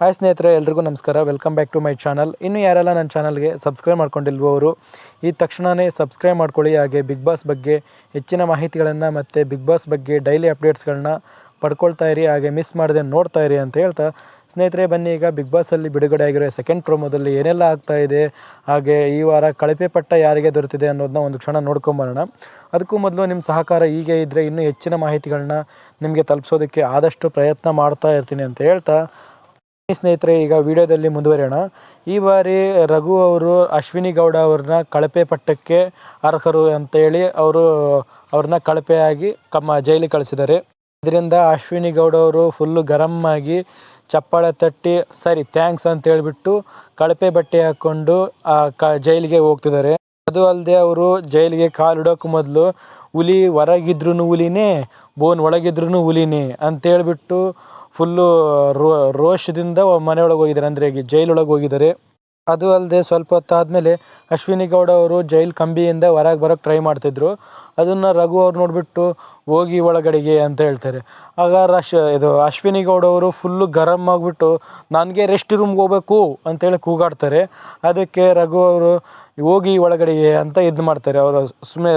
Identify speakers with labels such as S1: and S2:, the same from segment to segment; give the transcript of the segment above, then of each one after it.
S1: Hi ಸ್ನೇಹಿತರೆ, ಎಲ್ರಿಗೂ ನಮಸ್ಕಾರ. Welcome back to my channel ಇನ್ನು ಯಾರೆಲ್ಲ ನನ್ನ ಚಾನಲ್ಗೆ ಸಬ್ಸ್ಕ್ರೈಬ್ ಮಾಡ್ಕೊಂಡಿಲ್ವೋ ಅವರು, ಈ ತಕ್ಷಣವೇ ಸಬ್ಸ್ಕ್ರೈಬ್ ಮಾಡ್ಕೊಳ್ಳಿ. ಹಾಗೆ ಬಿಗ್ ಬಾಸ್ ಬಗ್ಗೆ ಹೆಚ್ಚಿನ ಮಾಹಿತಿಗಳನ್ನು ಮತ್ತು ಬಿಗ್ ಬಾಸ್ ಬಗ್ಗೆ ಡೈಲಿ ಅಪ್ಡೇಟ್ಸ್ಗಳನ್ನ ಪಡ್ಕೊಳ್ತಾ ಇರಿ. ಹಾಗೆ ಮಿಸ್ ಮಾಡದೆ ನೋಡ್ತಾ ಇರಿ ಅಂತ ಹೇಳ್ತಾ, ಸ್ನೇಹಿತರೆ, ಬನ್ನಿ. ಈಗ ಬಿಗ್ ಬಾಸಲ್ಲಿ ಬಿಡುಗಡೆ ಆಗಿರೋ ಸೆಕೆಂಡ್ ಪ್ರೋಮೋದಲ್ಲಿ ಏನೆಲ್ಲ ಆಗ್ತಾ ಇದೆ, ಹಾಗೆ ಈ ವಾರ ಕಳಪೆ ಪಟ್ಟ ಯಾರಿಗೆ ದೊರೆತಿದೆ ಅನ್ನೋದನ್ನ ಒಂದು ಕ್ಷಣ ನೋಡ್ಕೊಂಬರೋಣ. ಅದಕ್ಕೂ ಮೊದಲು ನಿಮ್ಮ ಸಹಕಾರ ಹೀಗೆ ಇದ್ದರೆ ಇನ್ನೂ ಹೆಚ್ಚಿನ ಮಾಹಿತಿಗಳನ್ನ ನಿಮಗೆ ತಲುಪಿಸೋದಕ್ಕೆ ಆದಷ್ಟು ಪ್ರಯತ್ನ ಮಾಡ್ತಾ ಇರ್ತೀನಿ ಅಂತ ಹೇಳ್ತಾ ಸ್ನೇಹಿತರೆ, ಈಗ ವಿಡಿಯೋದಲ್ಲಿ ಮುಂದುವರಿಯೋಣ. ಈ ಬಾರಿ ರಘು ಅವರು ಅಶ್ವಿನಿ ಗೌಡ ಅವ್ರನ್ನ ಕಳಪೆ ಪಟ್ಟಕ್ಕೆ ಅರ್ಹರು ಅಂತೇಳಿ ಅವರು ಅವ್ರನ್ನ ಕಳಪೆಯಾಗಿ ಕಮ್ಮ ಜೈಲಿಗೆ ಕಳಿಸಿದ್ದಾರೆ. ಇದರಿಂದ ಅಶ್ವಿನಿ ಗೌಡ ಅವರು ಫುಲ್ಲು ಗರಂ ಆಗಿ ಚಪ್ಪಾಳೆ ತಟ್ಟಿ, ಸರಿ ಥ್ಯಾಂಕ್ಸ್ ಅಂತ ಹೇಳಿಬಿಟ್ಟು ಕಳಪೆ ಬಟ್ಟೆ ಹಾಕ್ಕೊಂಡು, ಆ, ಕ, ಜೈಲಿಗೆ ಹೋಗ್ತಿದ್ದಾರೆ. ಅದು ಅಲ್ಲದೆ ಅವರು ಜೈಲಿಗೆ ಕಾಲಿಡೋಕ್ಕೂ ಮೊದಲು, ಹುಲಿ ಹೊರಗಿದ್ರೂ ಹುಲಿನೇ ಬೋನ್ ಒಳಗಿದ್ರೂ ಹುಲಿನೇ ಅಂತೇಳ್ಬಿಟ್ಟು ಫುಲ್ಲು ರೋ, ರೋಷದಿಂದ ಮನೆಯೊಳಗೆ ಹೋಗಿದ್ದಾರೆ. ಅಂದರೆ ಜೈಲೊಳಗೆ ಹೋಗಿದ್ದಾರೆ. ಅದು ಅಲ್ಲದೆ ಸ್ವಲ್ಪ ಹೊತ್ತಾದಮೇಲೆ ಅಶ್ವಿನಿ ಗೌಡ ಅವರು ಜೈಲ್ ಕಂಬಿಯಿಂದ ಹೊರಗೆ ಬರೋಕ್ಕೆ ಟ್ರೈ ಮಾಡ್ತಿದ್ರು. ಅದನ್ನು ರಘು ಅವ್ರು ನೋಡಿಬಿಟ್ಟು ಹೋಗಿ ಒಳಗಡೆಗೆ ಅಂತ ಹೇಳ್ತಾರೆ. ಆಗ ರಶ್, ಇದು ಅಶ್ವಿನಿ ಗೌಡ ಅವರು ಫುಲ್ಲು ಗರಮ್ ಆಗಿಬಿಟ್ಟು, ನನಗೆ ರೆಸ್ಟ್ ರೂಮ್ಗೆ ಹೋಗ್ಬೇಕು ಅಂತೇಳಿ ಕೂಗಾಡ್ತಾರೆ. ಅದಕ್ಕೆ ರಘು ಅವರು ಹೋಗಿ ಒಳಗಡೆಗೆ ಅಂತ ಇದು ಮಾಡ್ತಾರೆ. ಅವರು ಸುಮ್ಮನೆ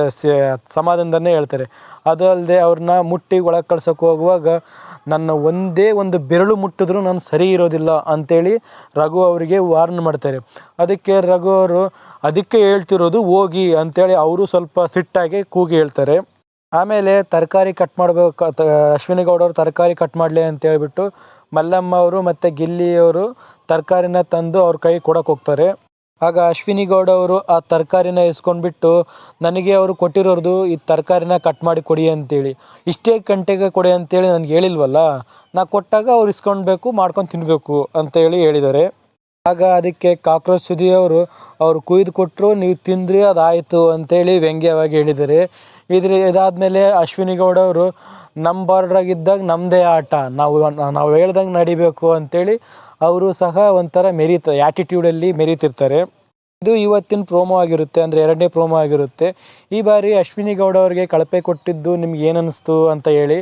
S1: ಸಮಾಧಾನದನ್ನೇ ಹೇಳ್ತಾರೆ. ಅದು ಅಲ್ಲದೆ ಅವ್ರನ್ನ ಮುಟ್ಟಿ ಒಳಗೆ ಕಳ್ಸೋಕೆ ಹೋಗುವಾಗ ನನ್ನ ಒಂದೇ ಒಂದು ಬೆರಳು ಮುಟ್ಟಿದ್ರೂ ನಾನು ಸರಿ ಇರೋದಿಲ್ಲ ಅಂಥೇಳಿ ರಘು ಅವರಿಗೆ ವಾರ್ನ್ ಮಾಡ್ತಾರೆ. ಅದಕ್ಕೆ ರಘು ಅವರು ಅದಕ್ಕೆ ಹೇಳ್ತಿರೋದು ಹೋಗಿ ಅಂಥೇಳಿ ಅವರು ಸ್ವಲ್ಪ ಸಿಟ್ಟಾಗಿ ಕೂಗಿ ಹೇಳ್ತಾರೆ. ಆಮೇಲೆ ತರಕಾರಿ ಕಟ್ ಮಾಡಬೇಕು ಅಶ್ವಿನಿ ಗೌಡವರು ತರಕಾರಿ ಕಟ್ ಮಾಡಲಿ ಅಂತ ಹೇಳಿಬಿಟ್ಟು ಮಲ್ಲಮ್ಮ ಅವರು ಮತ್ತು ಗಿಲ್ಲಿಯವರು ತರಕಾರಿನ ತಂದು ಅವ್ರ ಕೈ ಕೊಡೋಕೆ ಹೋಗ್ತಾರೆ. ಆಗ ಅಶ್ವಿನಿ ಗೌಡ ಅವರು ಆ ತರಕಾರಿನ ಇಸ್ಕೊಂಡ್ಬಿಟ್ಟು ನನಗೆ ಅವರು ಕೊಟ್ಟಿರೋದು ಈ ತರಕಾರಿನ ಕಟ್ ಮಾಡಿ ಕೊಡಿ ಅಂತೇಳಿ. ಇಷ್ಟೇ ಗಂಟೆಗೆ ಕೊಡಿ ಅಂತೇಳಿ ನನಗೆ ಹೇಳಿಲ್ವಲ್ಲ? ನಾ ಕೊಟ್ಟಾಗ ಅವ್ರು ಇಸ್ಕೊಳ್ಬೇಕು, ಮಾಡ್ಕೊಂಡು ತಿನ್ನಬೇಕು ಅಂತೇಳಿ ಹೇಳಿದ್ದಾರೆ. ಆಗ ಅದಕ್ಕೆ ಕಾಕ್ರೋಚ್ ಸುದಿ ಅವರು ಕುಯ್ದು ಕೊಟ್ಟರು ನೀವು ತಿಂದ್ರಿ, ಅದಾಯಿತು ಅಂತೇಳಿ ವ್ಯಂಗ್ಯವಾಗಿ ಹೇಳಿದ್ದಾರೆ. ಇದ್ರ ಇದಾದಮೇಲೆ ಅಶ್ವಿನಿ ಗೌಡ ಅವರು ನಮ್ಮ ಬಾರ್ಡ್ರಾಗಿದ್ದಾಗ ನಮ್ಮದೇ ಆಟ. ನಾವು ನಾವು ಹೇಳ್ದಂಗೆ ನಡಿಬೇಕು ಅಂತೇಳಿ ಅವರು ಸಹ ಒಂಥರ ಮೆರೀತ ಆ್ಯಟಿಟ್ಯೂಡಲ್ಲಿ ಮೆರೀತಿರ್ತಾರೆ. ಇದು ಇವತ್ತಿನ ಪ್ರೋಮೋ ಆಗಿರುತ್ತೆ, ಅಂದರೆ ಎರಡನೇ ಪ್ರೋಮೋ ಆಗಿರುತ್ತೆ. ಈ ಬಾರಿ ಅಶ್ವಿನಿ ಗೌಡ ಅವರಿಗೆ ಕಳಪೆ ಕೊಟ್ಟಿದ್ದು ನಿಮ್ಗೆ ಏನನ್ನಿಸ್ತು ಅಂತ ಹೇಳಿ.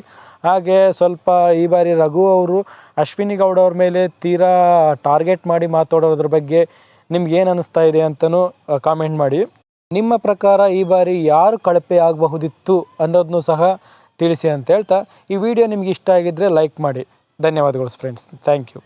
S1: ಹಾಗೆ ಸ್ವಲ್ಪ ಈ ಬಾರಿ ರಘು ಅವರು ಅಶ್ವಿನಿ ಗೌಡ ಅವ್ರ ಮೇಲೆ ತೀರಾ ಟಾರ್ಗೆಟ್ ಮಾಡಿ ಮಾತಾಡೋದ್ರ ಬಗ್ಗೆ ನಿಮ್ಗೆ ಏನು ಅನ್ನಿಸ್ತಾ ಇದೆ ಅಂತಲೂ ಕಾಮೆಂಟ್ ಮಾಡಿ. ನಿಮ್ಮ ಪ್ರಕಾರ ಈ ಬಾರಿ ಯಾರು ಕಳಪೆ ಆಗಬಹುದಿತ್ತು ಅನ್ನೋದನ್ನು ಸಹ ತಿಳಿಸಿ ಅಂತ ಹೇಳ್ತಾ ಈ ವಿಡಿಯೋ ನಿಮ್ಗೆ ಇಷ್ಟ ಆಗಿದ್ದರೆ ಲೈಕ್ ಮಾಡಿ. ಧನ್ಯವಾದಗಳು ಫ್ರೆಂಡ್ಸ್ ಥ್ಯಾಂಕ್ ಯು